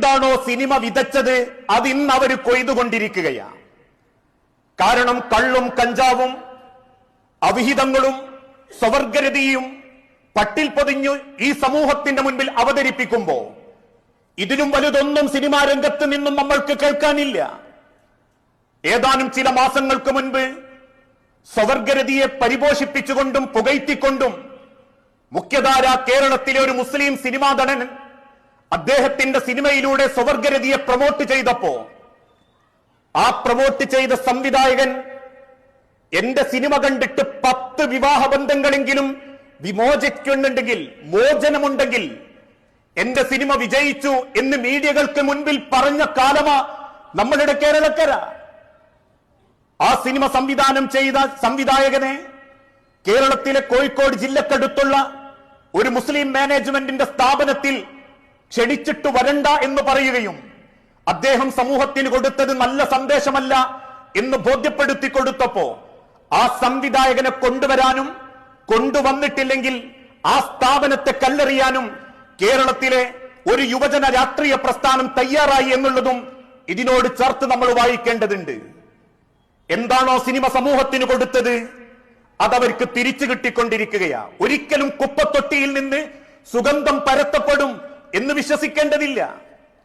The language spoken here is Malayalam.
എന്താണോ സിനിമ വിതച്ചത്? അത് ഇന്ന് അവർ കൊയ്തുകൊണ്ടിരിക്കുകയാണ് കാരണം കള്ളും കഞ്ചാവും അവിഹിതങ്ങളും സ്വവർഗരതിയും പട്ടിൽ പൊതിഞ്ഞു ഈ സമൂഹത്തിന്റെ മുൻപിൽ അവതരിപ്പിക്കുമ്പോ ഇതിലും വലുതൊന്നും സിനിമാ രംഗത്ത് നിന്നും നമ്മൾക്ക് കേൾക്കാനില്ല. ഏതാനും ചില മാസങ്ങൾക്ക് മുൻപ് സ്വവർഗരതിയെ പരിപോഷിപ്പിച്ചുകൊണ്ടും പുകയ്ത്തിക്കൊണ്ടും മുഖ്യധാര കേരളത്തിലെ ഒരു മുസ്ലിം സിനിമാ നടൻ അദ്ദേഹത്തിന്റെ സിനിമയിലൂടെ സ്വവർഗരതിയെ പ്രൊമോട്ട് ചെയ്തപ്പോ ആ പ്രൊമോട്ട് ചെയ്ത സംവിധായകൻ എന്റെ സിനിമ കണ്ടിട്ട് പത്ത് വിവാഹ ബന്ധങ്ങളെങ്കിലും വിമോചിക്കുന്നുണ്ടെങ്കിൽ മോചനമുണ്ടെങ്കിൽ എന്റെ സിനിമ വിജയിച്ചു എന്ന് മീഡിയകൾക്ക് മുൻപിൽ പറഞ്ഞ കാലമാ നമ്മളുടെ കേരളക്കര. ആ സിനിമ സംവിധാനം ചെയ്ത സംവിധായകനെ കേരളത്തിലെ കോഴിക്കോട് ജില്ലക്കടുത്തുള്ള ഒരു മുസ്ലിം മാനേജ്മെന്റിന്റെ സ്ഥാപനത്തിൽ ക്ഷണിച്ചിട്ട് വരണ്ട എന്ന് പറയുകയും അദ്ദേഹം സമൂഹത്തിന് കൊടുത്തത് നല്ല സന്ദേശമല്ല എന്ന് ബോധ്യപ്പെടുത്തി കൊടുത്തപ്പോ ആ സംവിധായകനെ കൊണ്ടുവരാനും കൊണ്ടുവന്നിട്ടില്ലെങ്കിൽ ആ സ്ഥാപനത്തെ കല്ലെറിയാനും കേരളത്തിലെ ഒരു യുവജന രാഷ്ട്രീയ പ്രസ്ഥാനം തയ്യാറായി എന്നുള്ളതും ഇതിനോട് ചേർത്ത് നമ്മൾ വായിക്കേണ്ടതുണ്ട്. എന്താണോ സിനിമ സമൂഹത്തിന് കൊടുത്തത് അതവർക്ക് തിരിച്ചു കിട്ടിക്കൊണ്ടിരിക്കുകയാ. ഒരിക്കലും കുപ്പത്തൊട്ടിയിൽ നിന്ന് സുഗന്ധം പരത്തപ്പെടും എന്ന് വിശ്വസിക്കേണ്ടതില്ല.